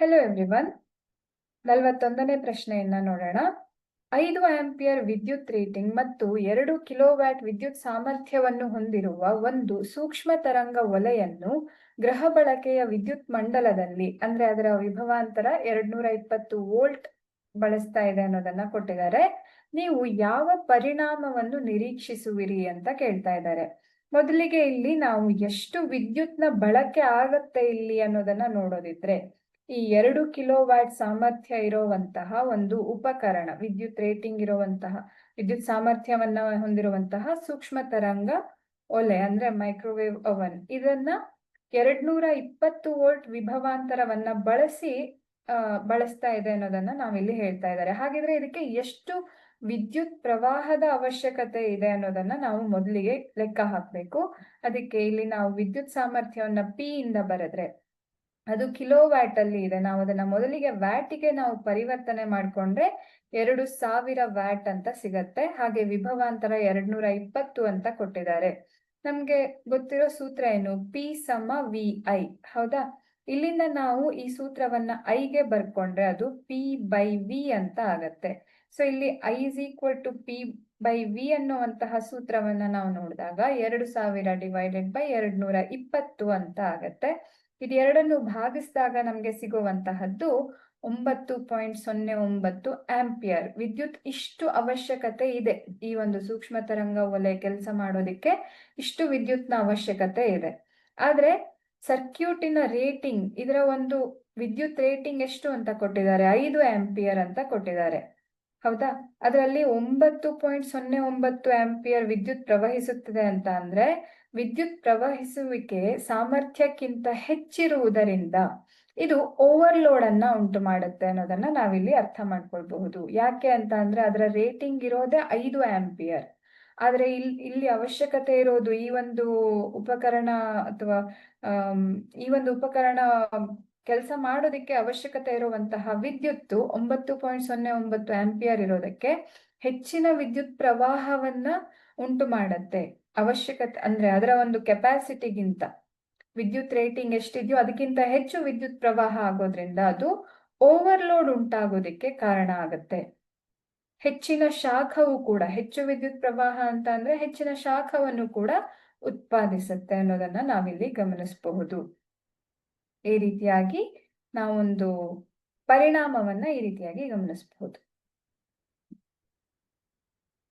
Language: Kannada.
ಹೆಲೋ ಎವ್ರಿವನ್ ನಲವತ್ತೊಂದನೇ ಪ್ರಶ್ನೆಯನ್ನ ನೋಡೋಣ. ಐದು ಆಂಪಿಯರ್ ವಿದ್ಯುತ್ ರೇಟಿಂಗ್ ಮತ್ತು ಎರಡು ಕಿಲೋವ್ಯಾಟ್ ವಿದ್ಯುತ್ ಸಾಮರ್ಥ್ಯವನ್ನು ಹೊಂದಿರುವ ಒಂದು ಸೂಕ್ಷ್ಮ ತರಂಗ ಒಲೆಯನ್ನು ಗ್ರಹ ಬಳಕೆಯ ವಿದ್ಯುತ್ ಮಂಡಲದಲ್ಲಿ, ಅಂದ್ರೆ ಅದರ ವಿಭವಾಂತರ ಎರಡ್ನೂರ ಇಪ್ಪತ್ತು ವೋಲ್ಟ್ ಬಳಸ್ತಾ ಇದೆ ಅನ್ನೋದನ್ನ ಕೊಟ್ಟಿದ್ದಾರೆ. ನೀವು ಯಾವ ಪರಿಣಾಮವನ್ನು ನಿರೀಕ್ಷಿಸುವಿರಿ ಅಂತ ಕೇಳ್ತಾ ಇದ್ದಾರೆ. ಮೊದಲಿಗೆ ಇಲ್ಲಿ ನಾವು ಎಷ್ಟು ವಿದ್ಯುತ್ನ ಬಳಕೆ ಆಗತ್ತೆ ಇಲ್ಲಿ ಅನ್ನೋದನ್ನ ನೋಡೋದಿದ್ರೆ ಈ ಎರಡು ಕಿಲೋ ವ್ಯಾಟ್ ಸಾಮರ್ಥ್ಯ ಇರುವಂತಹ ಒಂದು ಉಪಕರಣ, ವಿದ್ಯುತ್ ರೇಟಿಂಗ್ ಇರುವಂತಹ, ವಿದ್ಯುತ್ ಸಾಮರ್ಥ್ಯವನ್ನ ಹೊಂದಿರುವಂತಹ ಸೂಕ್ಷ್ಮ ತರಂಗ ಒಲೆ ಅಂದ್ರೆ ಮೈಕ್ರೋವೇವ್ ಅವನ್ ಇದನ್ನ ಎರಡ್ನೂರ ಇಪ್ಪತ್ತು ವೋಲ್ಟ್ ವಿಭವಾಂತರವನ್ನ ಬಳಸಿ ಬಳಸ್ತಾ ಇದೆ ಅನ್ನೋದನ್ನ ನಾವಿಲ್ಲಿ ಹೇಳ್ತಾ ಇದ್ದಾರೆ. ಹಾಗಿದ್ರೆ ಇದಕ್ಕೆ ಎಷ್ಟು ವಿದ್ಯುತ್ ಪ್ರವಾಹದ ಅವಶ್ಯಕತೆ ಇದೆ ಅನ್ನೋದನ್ನ ನಾವು ಮೊದಲಿಗೆ ಲೆಕ್ಕ ಹಾಕ್ಬೇಕು. ಅದಕ್ಕೆ ಇಲ್ಲಿ ನಾವು ವಿದ್ಯುತ್ ಸಾಮರ್ಥ್ಯವನ್ನ ಪಿ ಇಂದ ಬರೆದ್ರೆ ಅದು ಕಿಲೋ ವ್ಯಾಟ್ ಅಲ್ಲಿ ಇದೆ. ನಾವು ಅದನ್ನ ಮೊದಲಿಗೆ ವ್ಯಾಟಿಗೆ ನಾವು ಪರಿವರ್ತನೆ ಮಾಡ್ಕೊಂಡ್ರೆ ಎರಡು ಸಾವಿರ ವ್ಯಾಟ್ ಅಂತ ಸಿಗತ್ತೆ. ಹಾಗೆ ವಿಭವಾಂತರ ಎರಡ್ನೂರ ಇಪ್ಪತ್ತು ಅಂತ ಕೊಟ್ಟಿದ್ದಾರೆ. ನಮ್ಗೆ ಗೊತ್ತಿರೋ ಸೂತ್ರ ಏನು? ಪಿ ಸಮ ವಿ ಐ ಹೌದಾ? ಇಲ್ಲಿಂದ ನಾವು ಈ ಸೂತ್ರವನ್ನ ಐಗೆ ಬರ್ಕೊಂಡ್ರೆ ಅದು ಪಿ ಬೈ ವಿ ಅಂತ ಆಗತ್ತೆ. ಸೊ ಇಲ್ಲಿ I is equal to P by V ಅನ್ನುವಂತಹ ಸೂತ್ರವನ್ನ ನಾವು ನೋಡಿದಾಗ ಎರಡು ಸಾವಿರ ಡಿವೈಡೆಡ್ ಬೈ ಎರಡ್ ನೂರ ಇಪ್ಪತ್ತು ಅಂತ ಆಗತ್ತೆ. ಇದೆರಡನ್ನು ಭಾಗಿಸಿದಾಗ ನಮಗೆ ಸಿಗುವಂತಹದ್ದು ಒಂಬತ್ತು ಪಾಯಿಂಟ್ ಸೊನ್ನೆ ಒಂಬತ್ತು ಆಂಪಿಯರ್. ವಿದ್ಯುತ್ ಇಷ್ಟು ಅವಶ್ಯಕತೆ ಇದೆ. ಈ ಒಂದು ಸೂಕ್ಷ್ಮ ತರಂಗ ಒಲೆ ಕೆಲಸ ಮಾಡೋದಿಕ್ಕೆ ಇಷ್ಟು ವಿದ್ಯುತ್ನ ಅವಶ್ಯಕತೆ ಇದೆ. ಆದ್ರೆ ಸರ್ಕ್ಯೂಟಿನ ರೇಟಿಂಗ್, ಇದರ ಒಂದು ವಿದ್ಯುತ್ ರೇಟಿಂಗ್ ಎಷ್ಟು ಅಂತ ಕೊಟ್ಟಿದ್ದಾರೆ? ಐದು ಆಂಪಿಯರ್ ಅಂತ ಕೊಟ್ಟಿದ್ದಾರೆ. ಹೌದಾ? ಅದರಲ್ಲಿ ಒಂಬತ್ತು ಪಾಯಿಂಟ್ ಸೊನ್ನೆ ಒಂಬತ್ತು ಆಂಪಿಯರ್ ವಿದ್ಯುತ್ ಪ್ರವಹಿಸುತ್ತದೆ ಅಂತ ಅಂದ್ರೆ ವಿದ್ಯುತ್ ಪ್ರವಹಿಸುವಿಕೆ ಸಾಮರ್ಥ್ಯಕ್ಕಿಂತ ಹೆಚ್ಚಿರುವುದರಿಂದ ಇದು ಓವರ್ಲೋಡ್ ಅನ್ನ ಉಂಟು ಮಾಡುತ್ತೆ ಅನ್ನೋದನ್ನ ನಾವಿಲ್ಲಿ ಅರ್ಥ ಮಾಡ್ಕೊಳ್ಬಹುದು. ಯಾಕೆ ಅಂತ ಅಂದ್ರೆ ಅದರ ರೇಟಿಂಗ್ ಇರೋದೇ ಐದು ಆಂಪಿಯರ್ ಆದ್ರೆ ಇಲ್ಲಿ ಇಲ್ಲಿ ಅವಶ್ಯಕತೆ ಇರೋದು ಈ ಒಂದು ಉಪಕರಣ ಅಥವಾ ಈ ಒಂದು ಉಪಕರಣ ಕೆಲಸ ಮಾಡೋದಕ್ಕೆ ಅವಶ್ಯಕತೆ ಇರುವಂತಹ ವಿದ್ಯುತ್ತು ಒಂಬತ್ತು ಪಾಯಿಂಟ್ ಸೊನ್ನೆ ಒಂಬತ್ತು ಆಂಪಿಯರ್ ಇರೋದಕ್ಕೆ ಹೆಚ್ಚಿನ ವಿದ್ಯುತ್ ಪ್ರವಾಹವನ್ನ ಉಂಟು ಮಾಡತ್ತೆ ಅವಶ್ಯಕತೆ, ಅಂದ್ರೆ ಅದರ ಒಂದು ಕೆಪಾಸಿಟಿಗಿಂತ ವಿದ್ಯುತ್ ರೇಟಿಂಗ್ ಎಷ್ಟಿದೆಯೋ ಅದಕ್ಕಿಂತ ಹೆಚ್ಚು ವಿದ್ಯುತ್ ಪ್ರವಾಹ ಆಗೋದ್ರಿಂದ ಅದು ಓವರ್ಲೋಡ್ ಉಂಟಾಗೋದಿಕ್ಕೆ ಕಾರಣ ಆಗುತ್ತೆ. ಹೆಚ್ಚಿನ ಶಾಖವು ಕೂಡ, ಹೆಚ್ಚು ವಿದ್ಯುತ್ ಪ್ರವಾಹ ಅಂತ ಅಂದ್ರೆ ಹೆಚ್ಚಿನ ಶಾಖವನ್ನು ಕೂಡ ಉತ್ಪಾದಿಸುತ್ತೆ ಅನ್ನೋದನ್ನ ನಾವಿಲ್ಲಿ ಗಮನಿಸಬಹುದು. ಈ ರೀತಿಯಾಗಿ ನಾವೊಂದು ಪರಿಣಾಮವನ್ನ ಈ ರೀತಿಯಾಗಿ ಗಮನಿಸಬಹುದು.